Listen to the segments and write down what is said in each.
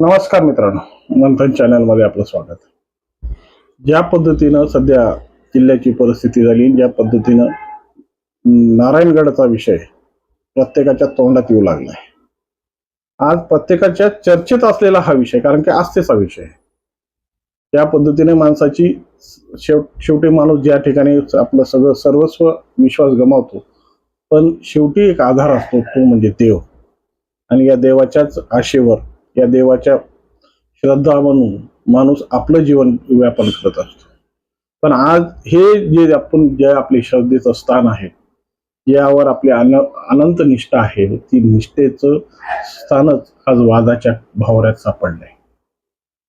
नमस्कार मित्रांनो मंथन चॅनलमध्ये आपलं स्वागत. ज्या पद्धतीनं सध्या जिल्ह्याची परिस्थिती झाली ज्या पद्धतीनं नारायणगडचा विषय प्रत्येकाच्या तोंडात येऊ लागलाय. आज प्रत्येकाच्या चर्चेत असलेला हा विषय कारण की आस्थेचा विषय त्या पद्धतीने माणसाची शेव शेवटी माणूस ज्या ठिकाणी आपलं सगळं सर्वस्व विश्वास गमावतो पण शेवटी एक आधार असतो तो म्हणजे देव. आणि या देवाच्याच आशेवर या देवाच्या श्रद्धा म्हणून माणूस आपलं जीवन व्यापन करत असतो. पण आज हे जे आपण जे आपले श्रद्धेचं स्थान आहे यावर आपली अन अनंत निष्ठा आहे ती निष्ठेचं स्थानच आज वादाच्या भावऱ्यात सापडलंय.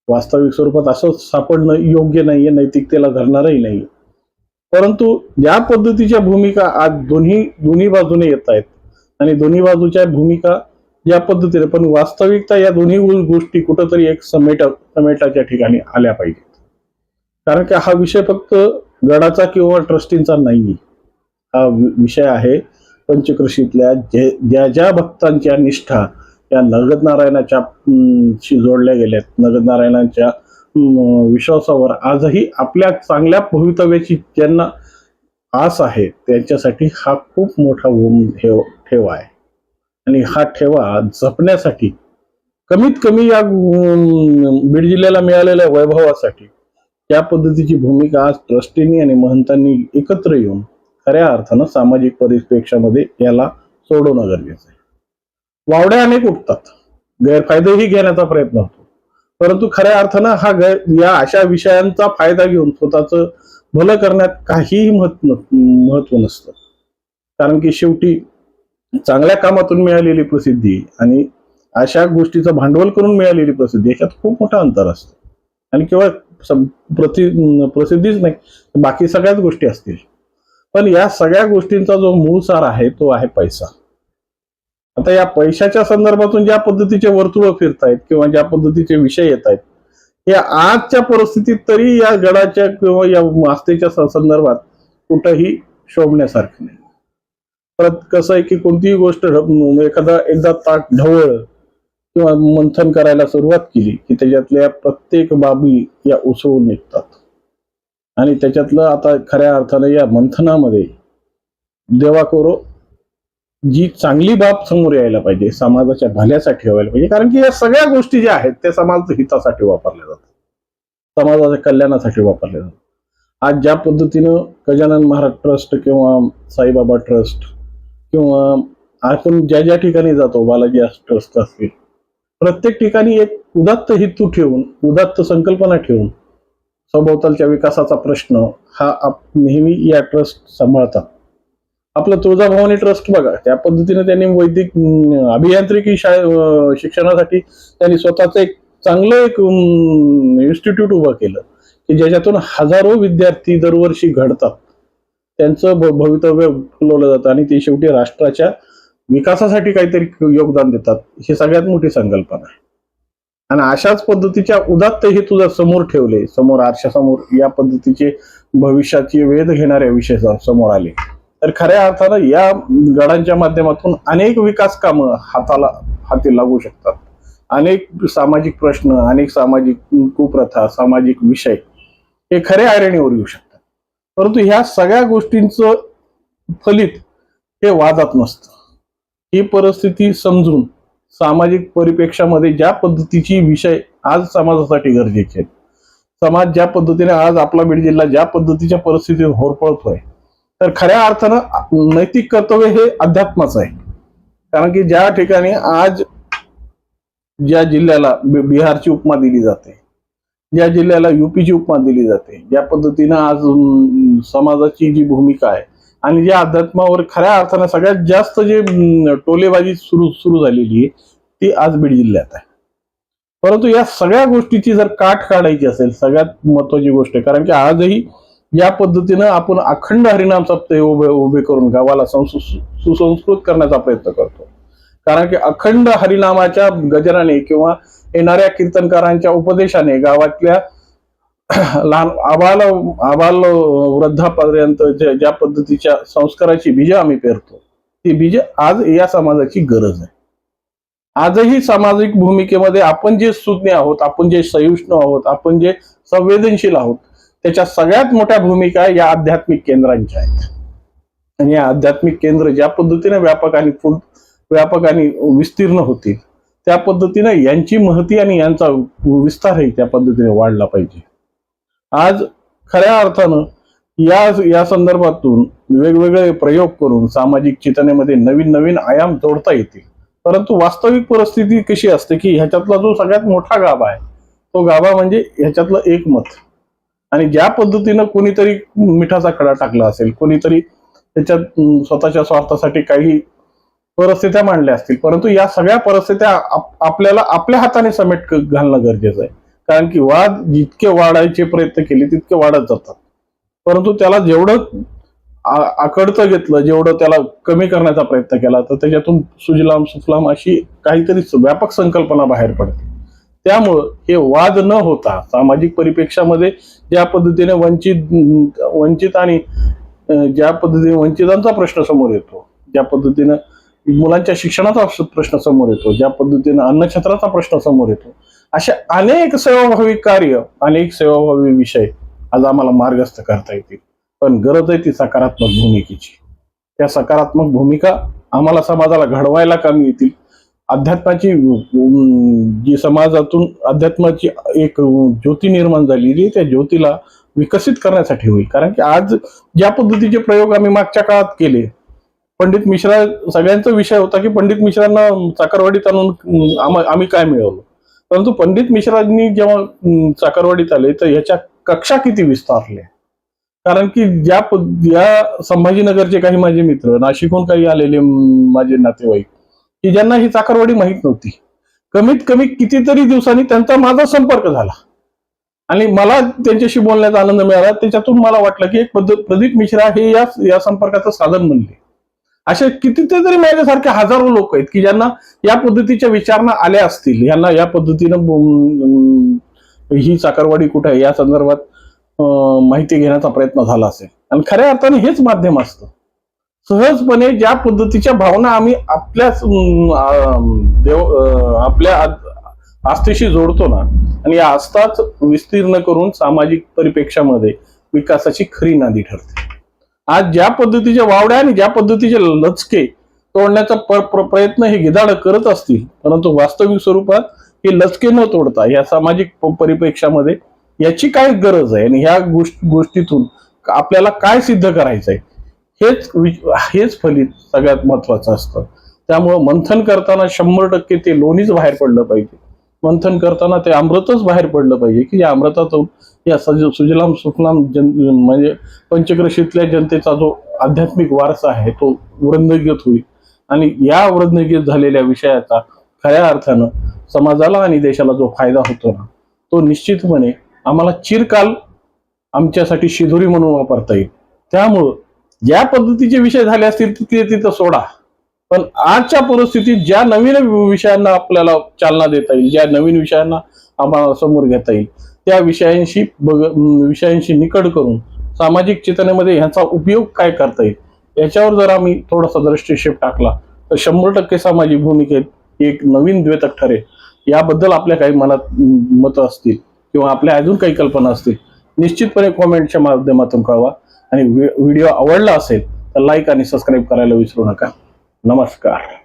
वास्तविक स्वरूपात असं सापडणं योग्य नाहीये नैतिकतेला धरणारही नाही परंतु ज्या पद्धतीच्या भूमिका आज दोन्ही दोन्ही बाजूने येत आहेत आणि दोन्ही बाजूच्या भूमिका या पद्धतीने पण वास्तविकता या दोन्ही गोष्टी कुठंतरी एक समेट समेटाच्या ठिकाणी आल्या पाहिजेत. कारण की हा विषय फक्त गडाचा किंवा ट्रस्टींचा नाही हा विषय आहे पंचकृषीतल्या जे ज्या ज्या भक्तांच्या निष्ठा या नगद नारायणाच्या शी जोडल्या गेल्यात. नगद नारायणाच्या विश्वासावर आजही आपल्या चांगल्या भवितव्याची ज्यांना आस आहे त्यांच्यासाठी हा खूप मोठा ओम ठेव आहे. आणि हा ठेवा जपण्यासाठी. कमीत कमी या बीड जिल्ह्याला मिळालेल्या वैभवासाठी त्या पद्धतीची भूमिका आज ट्रस्टींनी आणि महंतांनी एकत्र येऊन खऱ्या अर्थानं सामाजिक परिप्रेक्षामध्ये याला सोडवणं गरजेचं आहे. वावड्या अनेक उठतात. गैरफायदेही घेण्याचा प्रयत्न होतो. परंतु खऱ्या अर्थानं हा गैर या अशा विषयांचा फायदा घेऊन स्वतःचं भलं करण्यात काहीही महत्त्व महत्त्व नसतं. कारण की शेवटी चांगल्या कामातून मिळालेली प्रसिद्धी आणि अशा गोष्टीचं भांडवल करून मिळालेली प्रसिद्धी याच्यात खूप मोठा अंतर असतो. आणि केवळ प्रति प्रसिद्धीच नाही बाकी सगळ्याच गोष्टी असतील. पण या सगळ्या गोष्टींचा जो मूळ सार आहे तो आहे पैसा. आता या पैशाच्या संदर्भातून ज्या पद्धतीचे वर्तुळ फिरतायत किंवा ज्या पद्धतीचे विषय येत आहेत हे आजच्या परिस्थितीत तरी या गडाच्या किंवा या आस्थेच्या संदर्भात कुठंही शोभण्यासारखं नाही. परत कसं आहे की कोणतीही गोष्ट म्हणजे एखादा एकदा ताक ढवळ किंवा मंथन करायला सुरुवात केली की त्याच्यातल्या प्रत्येक बाबी या उसळून निघतात. आणि त्याच्यातलं आता खऱ्या अर्थाने या मंथनामध्ये देवाकोरो जी चांगली बाब समोर यायला पाहिजे समाजाच्या भल्यासाठी व्हायला पाहिजे कारण की या सगळ्या गोष्टी ज्या आहेत त्या समाज हितासाठी वापरल्या जातात. समाजाच्या कल्याणासाठी वापरल्या जातात. आज ज्या पद्धतीनं गजानन महाराज ट्रस्ट किंवा साईबाबा ट्रस्ट किंवा आपण ज्या ज्या ठिकाणी जातो बालाजी ट्रस्ट असतील प्रत्येक ठिकाणी एक उदात्त हेतू ठेवून उदात्त संकल्पना ठेवून सभोवतालच्या विकासाचा प्रश्न हा आप नेहमी या ट्रस्ट सांभाळतात. आपलं तुळजाभवानी ट्रस्ट बघा त्या पद्धतीने त्यांनी वैदिक अभियांत्रिकी शाळे शिक्षणासाठी त्यांनी स्वतःचं एक चांगलं एक इन्स्टिट्यूट उभं केलं की ज्याच्यातून हजारो विद्यार्थी दरवर्षी घडतात. त्यांचं भवितव्य फुलवलं जातं आणि ते शेवटी राष्ट्राच्या विकासासाठी काहीतरी योगदान देतात. ही सगळ्यात मोठी संकल्पना आहे. आणि अशाच पद्धतीच्या उदात्त हे तुझा समोर ठेवले समोर आरशासमोर या पद्धतीचे भविष्याचे वेध घेणाऱ्या विषय समोर आले. तर खऱ्या अर्थानं या गडांच्या माध्यमातून अनेक विकास कामं हाताला हाती लागू शकतात. अनेक सामाजिक प्रश्न अनेक सामाजिक कुप्रथा सामाजिक विषय हे खऱ्या आयरणीवर येऊ शकतात. परंतु ह्या सगळ्या गोष्टींचं फलित हे वादात नसतं. ही परिस्थिती समजून सामाजिक परिप्रेक्षामध्ये ज्या पद्धतीची विषय आज समाजासाठी गरजेचे आहेत समाज ज्या पद्धतीने आज आपला बीड जिल्हा ज्या पद्धतीच्या परिस्थितीत होरपळतोय तर खऱ्या अर्थानं नैतिक कर्तव्य हे अध्यात्माचं आहे. कारण की ज्या ठिकाणी आज ज्या जिल्ह्याला बिहारची उपमा दिली जाते ज्या जिल्ह्याला युपीची उपमा दिली जाते ज्या पद्धतीनं आज समाजाची जी भूमिका आहे आणि ज्या अध्यात्मावर खऱ्या अर्थानं सगळ्यात जास्त जे टोलेबाजी सुरू सुरू झालेली आहे ती आज बीड जिल्ह्यात आहे. परंतु या सगळ्या गोष्टीची जर काठ काढायची असेल सगळ्यात महत्वाची गोष्ट आहे कारण की आजही या पद्धतीनं आपण अखंड हरिनाम सप्ताह उभे उभे करून गावाला सुसंस्कृत करण्याचा प्रयत्न करतो. कारण की अखंड हरिनामाच्या गजराने किंवा येणाऱ्या कीर्तनकारांच्या उपदेशाने गावातल्या लहान आबाल आबाल वृद्धापर्यंत ज्या पद्धतीच्या संस्काराची बीज आम्ही पेरतो ती बीज आज या समाजाची गरज आहे. आजही सामाजिक भूमिकेमध्ये आपण जे सुज्ञ आहोत आपण जे सहिष्णू आहोत आपण जे संवेदनशील आहोत त्याच्या सगळ्यात मोठ्या भूमिका या आध्यात्मिक केंद्रांच्या आहेत. आणि या आध्यात्मिक केंद्र ज्या पद्धतीने व्यापक आणि फुल व्यापक आणि विस्तीर्ण होतील त्या पद्धतीनं यांची महती आणि यांचा विस्तारही त्या पद्धतीने वाढला पाहिजे. आज खऱ्या अर्थानं या या संदर्भातून वेगवेगळे प्रयोग करून सामाजिक चेतनेमध्ये नवीन नवीन आयाम जोडता येतील. परंतु वास्तविक परिस्थिती कशी असते की ह्याच्यातला जो सगळ्यात मोठा गाभा आहे तो गाभा म्हणजे ह्याच्यातलं एकमत. आणि ज्या पद्धतीनं कोणीतरी मिठाचा खडा टाकला असेल कोणीतरी त्याच्यात स्वतःच्या स्वार्थासाठी काही परिस्थित्या मांडल्या असतील. परंतु या सगळ्या परिस्थित्या आपल्याला आपल्या हाताने समेट घालणं गरजेचं आहे. कारण की वाद जितके वाढायचे प्रयत्न केले तितके वाढत जातात. परंतु त्याला जेवढं आकडतं घेतलं जेवढं त्याला कमी करण्याचा प्रयत्न केला तर त्याच्यातून सुजलाम सुफलाम अशी काहीतरी व्यापक संकल्पना बाहेर पडते. त्यामुळं हे वाद न होता सामाजिक परिप्रेक्षामध्ये ज्या पद्धतीने वंचित वंचित आणि ज्या पद्धतीने वंचितांचा प्रश्न समोर येतो ज्या पद्धतीनं मुलांच्या शिक्षणाचा प्रश्न समोर येतो ज्या पद्धतीनं अन्नछत्राचा प्रश्न समोर येतो. अशा अनेक सेवाभावी कार्य अनेक सेवाभावी विषय आज आम्हाला मार्गस्थ करता येतील. पण गरज आहे ती सकारात्मक भूमिकेची. त्या सकारात्मक भूमिका आम्हाला समाजाला घडवायला कामी येतील. अध्यात्माची जी समाजातून अध्यात्माची एक ज्योती निर्माण झालेली त्या ज्योतीला विकसित करण्यासाठी होईल. कारण की आज ज्या पद्धतीचे प्रयोग आम्ही मागच्या काळात केले पंडित मिश्रा सगळ्यांचा विषय होता की पंडित मिश्रांना चाकरवाडीत आणून आम्ही काय मिळवलं? परंतु पंडित मिश्रांनी जेव्हा चाकरवाडीत आले तर ह्याच्या कक्षा किती विस्तारल्या? कारण की ज्या या संभाजीनगरचे काही माझे मित्र नाशिकहून काही आलेले माझे नातेवाईक की ज्यांना ही चाकरवाडी माहीत नव्हती. कमीत कमी कितीतरी दिवसांनी त्यांचा माझा संपर्क झाला. आणि मला त्यांच्याशी बोलण्याचा आनंद मिळाला. त्याच्यातून मला वाटलं की एक प्रदीप मिश्रा हे या या संपर्काचं साधन बनले. असे कितीतरी माझ्यासारखे हजारो लोक आहेत की ज्यांना या पद्धतीच्या विचारणा आल्या असतील. यांना या पद्धतीनं ही चाकरवाडी कुठे आहे? या संदर्भात माहिती घेण्याचा प्रयत्न झाला असेल. आणि खऱ्या अर्थाने हेच माध्यम असतं. सहजपणे ज्या पद्धतीच्या भावना आम्ही आपल्याच देव आपल्या आस्थेशी जोडतो ना आणि या आस्थाच विस्तीर्ण करून सामाजिक परिप्रेक्षामध्ये विकासाची खरी नांदी ठरते. आज ज्या पद्धतीच्या वावड्या आणि ज्या पद्धतीचे लचके तोडण्याचा प्रयत्न हे गिधाड करत असतील परंतु वास्तविक स्वरूपात हे लचके न तोडता या सामाजिक प- परिप्रेक्षामध्ये याची काय गरज आहे? आणि ह्या गोष्टीतून आपल्याला काय सिद्ध करायचं आहे हेच हेच फलित सगळ्यात महत्वाचं असतं. त्यामुळं मंथन करताना शंभर टक्के ते लोणीच बाहेर पडलं पाहिजे. मंथन करताना ते अमृतच बाहेर पडलं पाहिजे की या अमृतातून या सज सुजलाम सुफलाम जन म्हणजे पंचक्रशीतल्या जनतेचा जो आध्यात्मिक वारसा आहे तो वृंदगीत होईल. आणि या वृंदगीत झालेल्या विषयाचा खऱ्या अर्थानं समाजाला आणि देशाला जो फायदा होतो ना तो निश्चितपणे आम्हाला चिरकाल आमच्यासाठी शिदोरी म्हणून वापरता येईल. त्यामुळं ज्या पद्धतीचे विषय झाले असतील तिथे तिथं सोडा. पण आजच्या परिस्थितीत ज्या नवीन विषयांना आपल्याला चालना देता येईल ज्या नवीन विषयांना आम्हाला समोर घेता येईल त्या विषयांशी बघ विषयांशी निकड करून सामाजिक चेतनेमध्ये ह्याचा उपयोग काय करता येईल याच्यावर जर आम्ही थोडासा दृष्टिक्षेप टाकला तर शंभर टक्के सामाजिक भूमिकेत एक नवीन द्वेतक ठरेल. याबद्दल आपल्या काही मनात मतं असतील किंवा आपल्या अजून काही कल्पना असतील निश्चितपणे कॉमेंटच्या माध्यमातून कळवा. आणि व्हिडिओ आवडला असेल तर लाईक आणि सबस्क्राईब करायला विसरू नका. नमस्कार